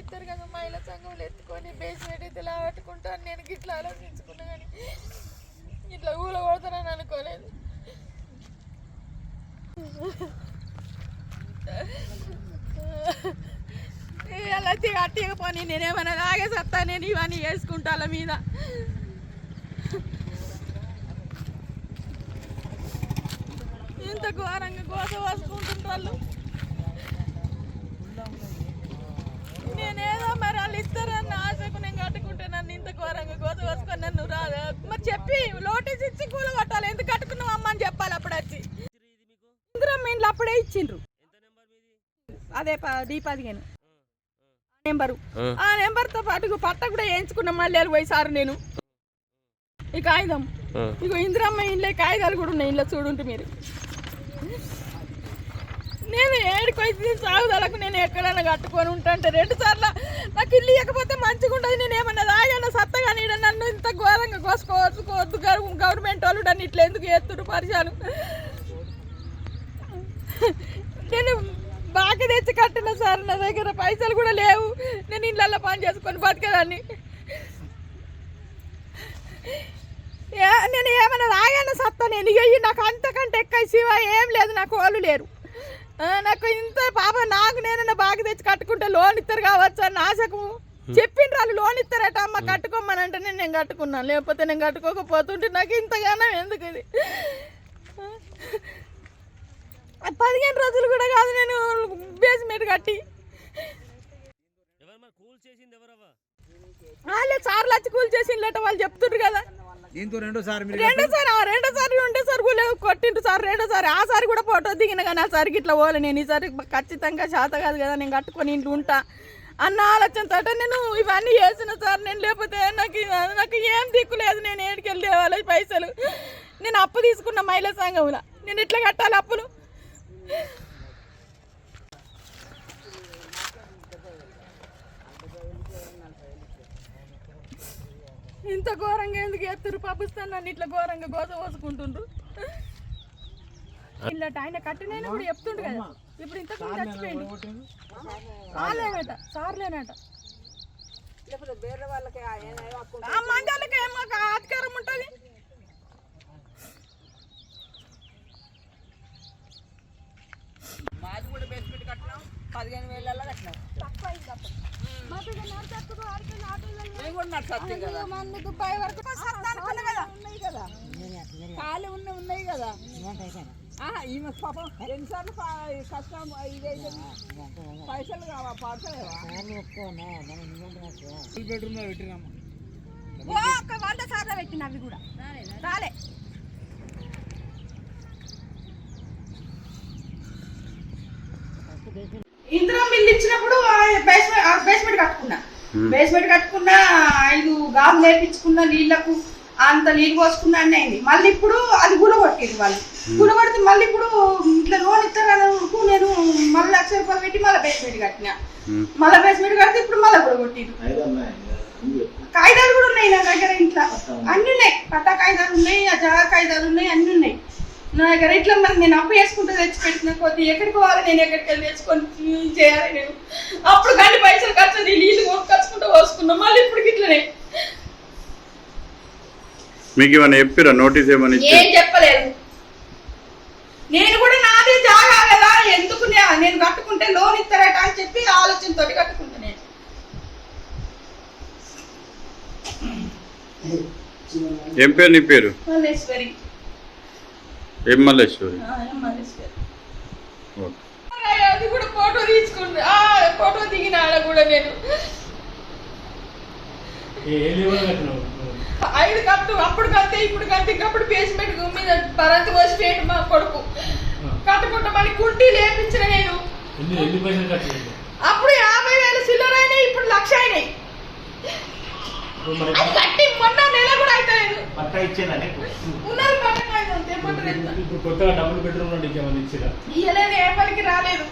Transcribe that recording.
ఇస్తారు కదా మహిళా సంఘంలో ఎత్తుకొని బేస్మెంట్ అయితే లాగట్టుకుంటాను నేను గిట్లా ఆలోచించుకున్నా కానీ ఇట్లా ఊళ్ళో కొడతానని అనుకోలేదు అలా అట్టిగా పోనీ తాగే సత్తా నేను ఇవన్నీ వేసుకుంటాల మీద. ఇంత ఘోరంగా గోస పోసుకుంటుంటారు నేనేదో మరి వాళ్ళు ఇస్తారన్న ఆశకు నేను కట్టుకుంటే నన్ను ఇంత ఘోరంగా గోస పోసుకొని నన్ను రాదు మరి చెప్పి లోటీస్ ఇచ్చి కూల కొట్టాలి. ఎందుకు కట్టుకున్నావు అమ్మ అని చెప్పాలి అప్పుడు వచ్చి. ఇందిరా ఇంట్లో అప్పుడే ఇచ్చిండ్రు. అదే ప- డి పదిహేను నెంబరు. ఆ. నెంబర్తో పాటు పట్ట కూడా వేయించుకున్నాం. మళ్ళీ పోయి సారు నేను. ఈ కాగితం. ఇగో ఇందిరమ్మ ఇంట్లో కాగితాలు కూడా ఉన్నాయి ఇంట్లో చూడుంటే మీరు. నేను ఏడుకొచ్చి సాగుదలకు నేను ఎక్కడైనా కట్టుకొని ఉంటాంటే రెండు సార్లు నాకు ఇల్లు ఇవ్వకపోతే మంచిగా ఉండదు. నేను ఏమన్నా రాగానే సత్తగా నీడ నన్ను ఇంత ఘోరంగా కోసుకోవచ్చు కోద్దు గవర్నమెంట్ వాళ్ళు నన్ను ఇట్లా ఎందుకు చేస్తుండ్రు పరిచాను నేను బాగా తెచ్చి కట్టిన సార్ నా దగ్గర పైసలు కూడా లేవు. నేను ఇళ్ళల్లో పని చేసుకొని బతికేదాన్ని. ఏ- నేను ఏమైనా రాగానే సత్తా నేను? ఇక ఇయ్యి నాకు అంతకంటే ఎక్కువ శివ ఏం లేదు నాకు వాళ్ళు లేరు. నాకు ఇంత పాప నాకు నేను బాగా తెచ్చి కట్టుకుంటే లోన్ ఇస్తారు కావచ్చు అని ఆశకు? చెప్పిండ్రు వాళ్ళు లోన్ ఇస్తారట అమ్మ కట్టుకోమని అంటే నేను నేను కట్టుకున్నాను. లేకపోతే నేను కట్టుకోకపోతుంటే నాకు ఇంతగానో ఎందుకు ఇది? పదిహేను రోజులు కూడా కాదు నేను బేస్మెంట్ కట్టి. ఎవరు మరి కూల్ చేసింది ఎవరవ్వా వాళ్ళే సార్లు వచ్చి కూల్ చేసిండ్రట వాళ్ళు చెప్తుండ్రు కదా. రెండోసారి మీరు రెండోసారి ఆ రెండోసారి రెండోసారి సార్ రెండో సార్. రెండోసారి ఆ సారి కూడా ఫోటో దిగిన కానీ ఆ సారికి ఇట్లా పోలే నేను. ఈసారి ఖచ్చితంగా చేత కాదు కదా నేను కట్టుకొని ఇంట్లో ఉంటా అన్న ఆలోచనతో నేను ఇవన్నీ చేసిన సార్. నేను లేకపోతే నాకు నాకు ఏం దిక్కు లేదు. నేను ఏడికెళ్ళి వాళ్ళ పైసలు. నేను అప్పు తీసుకున్న మహిళా సంఘంలో నేను ఇట్లా కట్టాలి అప్పులు? ఇంత ఘోరంగా ఎందుకు ఎత్తురు పంపిస్తాను నన్ను ఇట్లా ఘోరంగా గోద పోసుకుంటుండ్రు. ఇలా ఆయన కట్టినైనా కూడా చెప్తుండు కదా. ఇప్పుడు ఇంతకు ముందు చచ్చిపోయింది సార్లేనట సార్లేనట. ఆ మంచాలకి ఏమో అధికారం ఉంటుంది. మాది కూడా బేస్మెంట్ కట్టినాం. పదిహేను వేలలో కట్టినాం. మేము కూడా నాకు సత్యం కదా. దుబాయ్ వరకు. ఉన్నాయి కదా. ఖాళీ ఉన్న ఉన్నాయి కదా. ఆహా, ఈమె పాపం ఎన్నిసార్లు కష్టం ఇదైతే పైసలు కావా పడతలేవా బెడ్రూమ్లో పెట్టినాము? ఓ ఒక వంద సార్లు పెట్టిన అవి కూడా. రాలే. ఇందిరా మిల్లు ఇచ్చినప్పుడు బేస్మెంట్ బేస్మెంట్ కట్టుకున్నా. బేస్మెంట్ కట్టుకున్నా ఐదు గాబు లేపించుకున్న నీళ్ళకు. అంత నీళ్ళు పోసుకున్నా అన్నీ అయింది. మళ్ళీ ఇప్పుడు అది గులగొట్టింది వాళ్ళు. గులగొడితే మళ్ళీ ఇప్పుడు ఇట్లా లోన్ ఇస్తారని నేను మళ్ళీ లక్ష రూపాయలు పెట్టి మళ్ళీ బేస్మెంట్ కట్టినా. మళ్ళీ బేస్మెంట్ కడితే ఇప్పుడు మళ్ళీ గులగొట్టింది కాగితాలు కూడా ఉన్నాయి నా దగ్గర ఇంట్లో. అన్ని ఉన్నాయి. పట్టా కాగితాలు ఉన్నాయి ఆ జగా కాగితాలు ఉన్నాయి అన్ని ఉన్నాయి. నా దగ్గర ఇట్లా మరి నేను అప్పు చేసుకుంటూ తెచ్చి పెట్టిన కొద్ది ఎక్కడికి పోవాలి? నేను ఎక్కడికి వెళ్ళి తెచ్చుకొని చేయాలి నేను? అప్పుడు కానీ పైసలు ఖర్చు నేను నీళ్ళు కొనుక్కొచ్చుకుంటూ పోసుకున్నా. మళ్ళీ ఇప్పుడు ఇట్లనే. మీకు ఏమైనా చెప్పిరా? నోటీస్ ఏమైనా ఇచ్చి? ఏం చెప్పలేదు. నేను కూడా నాది జాగా కదా ఎందుకు నే- నేను కట్టుకుంటే లోన్ ఇస్తారట అని చెప్పి ఆలోచనతో కట్టుకుంటా నేను. ఏం పేరు నీ పేరు? మల్లేశ్వరి. ఏం మల్లేశ్వరి ఆ, ఏం మల్లేశ్వరి. ఓకే. అది కూడా ఫోటో తీసుకుంది. ఆ ఫోటో దిగిన ఆడ కూడా నేను. ఐదు కట్టు అప్పుడు కడితే ఇప్పుడు కడితే అప్పుడు బేస్మెంట్ మీద పరంతి పోసి వేయండి మా కొడుకు. కట్టుకుంటా మళ్ళీ కుట్టి లేపించిన నేను. అప్పుడు యాభై వేలు సిల్లర్ అయినాయి ఇప్పుడు లక్ష అయినాయి. అది కట్టి మొన్న నెల కూడా ఉన్నారు కొత్తగా డబుల్ బెడ్రూమ్ నుండి ఇయ్యలేదు ఏ పనికి రాలేదు.